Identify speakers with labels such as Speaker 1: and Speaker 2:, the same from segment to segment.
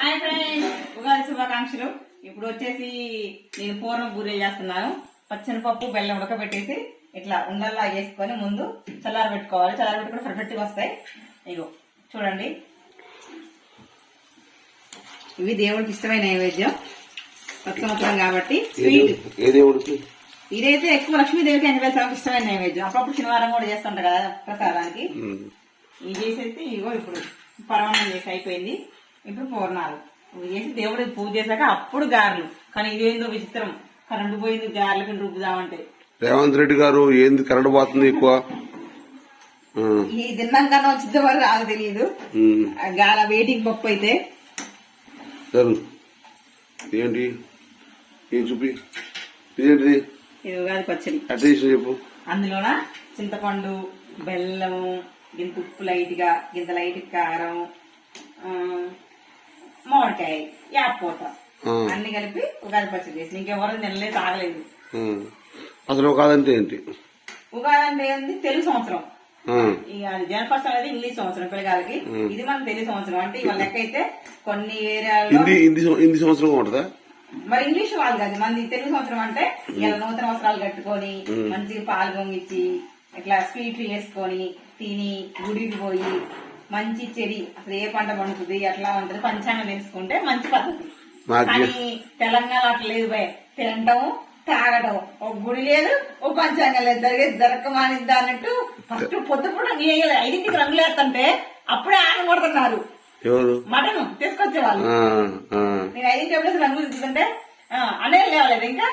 Speaker 1: Hi friends Ugadi శుభాకాంక్షలు. ఇప్పుడు వచ్చేసి నేను పూర్వం బూరెలు చేస్తున్నాను. పచ్చని పప్పు బెల్లం ఉడకబెట్టేసి ఇట్లా ఉండల్లా వేసుకొని ముందు చల్లార పెట్టుకోవాలి. చల్లార పెట్టుకుని పర్ఫెక్ట్గా వస్తాయి. ఇగో చూడండి. ఇవి దేవుడికి ఇష్టమైన నైవేద్యం. సంవత్సరం కాబట్టి స్వీట్. ఇదైతే ఎక్కువ లక్ష్మీదేవికి వెంకటేశ్వర స్వామికి ఇష్టమైన నైవేద్యం. అప్పుడప్పుడు శనివారం కూడా చేస్తుంటారు కదా ప్రసాదానికి. ఇవి చేసేసి ఇగో ఇప్పుడు పరమాన్నం చేసి అయిపోయింది. ఇప్పుడు పూర్ణాలు. ఇవి చేసి దేవుడికి పూజ చేశాక అప్పుడు గారెలు. కానీ ఇదేందో విచిత్రం. కరెంటు పోయింది గారెలు కింద రుబ్బుదామంటే.
Speaker 2: రేవంత్ రెడ్డి గారు ఏంది కరెంట్ పోతుంది ఎక్కువ?
Speaker 1: ఈ తిన్నాకన్నా వచ్చింది వరకు రాదు తెలియదు. గాల వెయిటింగ్ పప్పు అయితే.
Speaker 2: ఏంటి ఏం చూపి. ఇదేంటిది?
Speaker 1: ఇది ఉగాది పచ్చడి.
Speaker 2: అట్లా చెప్పు.
Speaker 1: అందులోన చింతపండు బెల్లము గింత ఉప్పు లైట్గా గింత లైట్ కారం మామిడికాయ అన్ని కలిపి ఉగాది పచ్చడి చేసి ఇంకెవరు తినలేదు తాగలేదు.
Speaker 2: అసలు కాదంటే ఏంటి?
Speaker 1: ఉగాది అంటే ఏంది? తెలుగు సంవత్సరం. అది అనేది ఇంగ్లీష్ సంవత్సరం పిల్లగాలకి ఇది మన తెలుగు సంవత్సరం. అంటే ఇవాళ లెక్క అయితే కొన్ని ఏరియాల్లో
Speaker 2: హిందీ హిందీ సం- హిందీ సంవత్సరం ఉంటుందా?
Speaker 1: మరి ఇంగ్లీష్ వాళ్ళు కాదు. మంది తెలుగు సంవత్సరం అంటే ఇలా నూతన వస్త్రాలు కట్టుకొని మంచిగా పాలు పొంగిచ్చి ఇట్లా స్వీట్లు వేసుకొని తిని గుడికి పోయి మంచి చెడి. అసలు ఏ పంట పండుతుంది ఎట్లా ఉంటుంది పంచాంగం తెలుసుకుంటే మంచి పద్ధతి. కానీ తెలంగాణ అట్లా లేదు భయ. తినటం తాగటం ఒక గుడి లేదు ఓ పంచాంగం లేదు. జరిగేది జరగమానిద్దా అన్నట్టు ఫస్ట్ పొద్దు పూట నీళ్ళు ఐదింటికి రంగులు వేస్తుంటే అప్పుడే ఆట కొడుతున్నారు. మటన్ తీసుకొచ్చేవాళ్ళు.
Speaker 2: ఆ, ఆ.
Speaker 1: నేను ఐదింటి ఎప్పుడు రంగులు తీసుకుంటే అనేది లేవలేదు ఇంకా.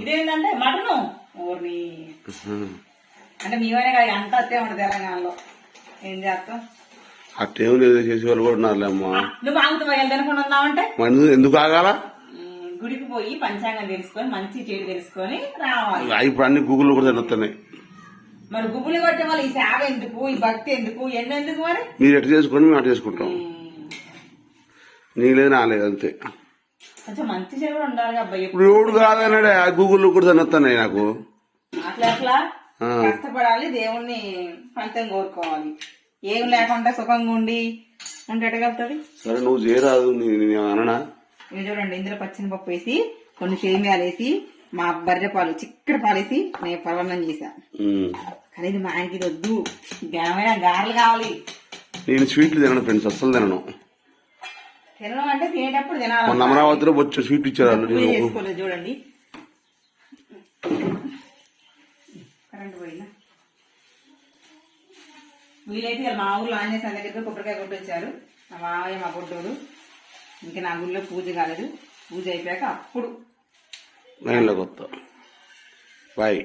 Speaker 1: ఇదేంటంటే మటను. ఊరిని. అంటే మేమైనా కాదు అంతా అత్తే ఉంటుంది తెలంగాణలో. ఏం చేస్తాం?
Speaker 2: అట్టేం లేదు చేసే వాళ్ళు కూడా ఉన్నారులే అమ్మా
Speaker 1: ఆ, నువ్వు ఆగుతూ పోయాలి తినకుండా ఉన్నావంటే?
Speaker 2: ఎందుకు ఆగాల?
Speaker 1: గుడికి పోయి పంచాంగం తెలుసుకొని మంచి చెడు తెలుసుకొని రావాలి.
Speaker 2: ఇప్పుడు అన్ని గూగుల్ కూడా తెలుస్తున్నాయి
Speaker 1: మరి గుబులు కొట్టే వాళ్ళు ఈ సేవ ఎందుకు ఈ భక్తి ఎందుకు ఎన్ని ఎందుకు మరి?
Speaker 2: మీరు ఎట్లా చేసుకొని మేము అట్లా చేసుకుంటాం. నీలేదు నాలేదు అంతే.
Speaker 1: కొంచెం మంచి చెడు కూడా ఉండాలి అబ్బాయి
Speaker 2: ఇప్పుడు ఎవడు కాదన్నాడే ఆ గూగుల్లో కూడా తెలుస్తున్నాయి నాకు.
Speaker 1: అట్లా అట్లా?
Speaker 2: ఆ.
Speaker 1: కష్టపడాలి దేవుణ్ణి ఫలితం కోరుకోవాలి. ఏం లేకుండా సుఖంగా ఉండి ఉంటే ఎట్టగలుగుతుంది
Speaker 2: సరే నువ్వు చేయరాదు అననా.
Speaker 1: ఇవి చూడండి ఇందులో పచ్చిన పప్పు వేసి కొన్ని సేమియాలు వేసి మా బర్రె పాలు చిక్కడి పాలు వేసి నేను పరవన్నం చేశా. కానీ ఇది మా ఆయనకి ఇది వద్దు. ఘనమైన గారెలు కావాలి.
Speaker 2: నేను స్వీట్లు తినను ఫ్రెండ్స్ అస్సలు తినను.
Speaker 1: తినడం అంటే తినేటప్పుడు తినాలి.
Speaker 2: మొన్న అమరావతిలో వచ్చి స్వీట్ ఇచ్చారు
Speaker 1: చూడండి. కరెంట్ పోయిందా? వీలైతే మా ఊర్లో ఆంజనేయ స్వామి దగ్గరికి కొబ్బరికాయ కొట్టొచ్చారు. మా మావయ్య మా కొట్టోడు ఇంకా నా ఊళ్ళో పూజ కాలేదు. పూజ అయిపోయాక అప్పుడు
Speaker 2: బాయ్.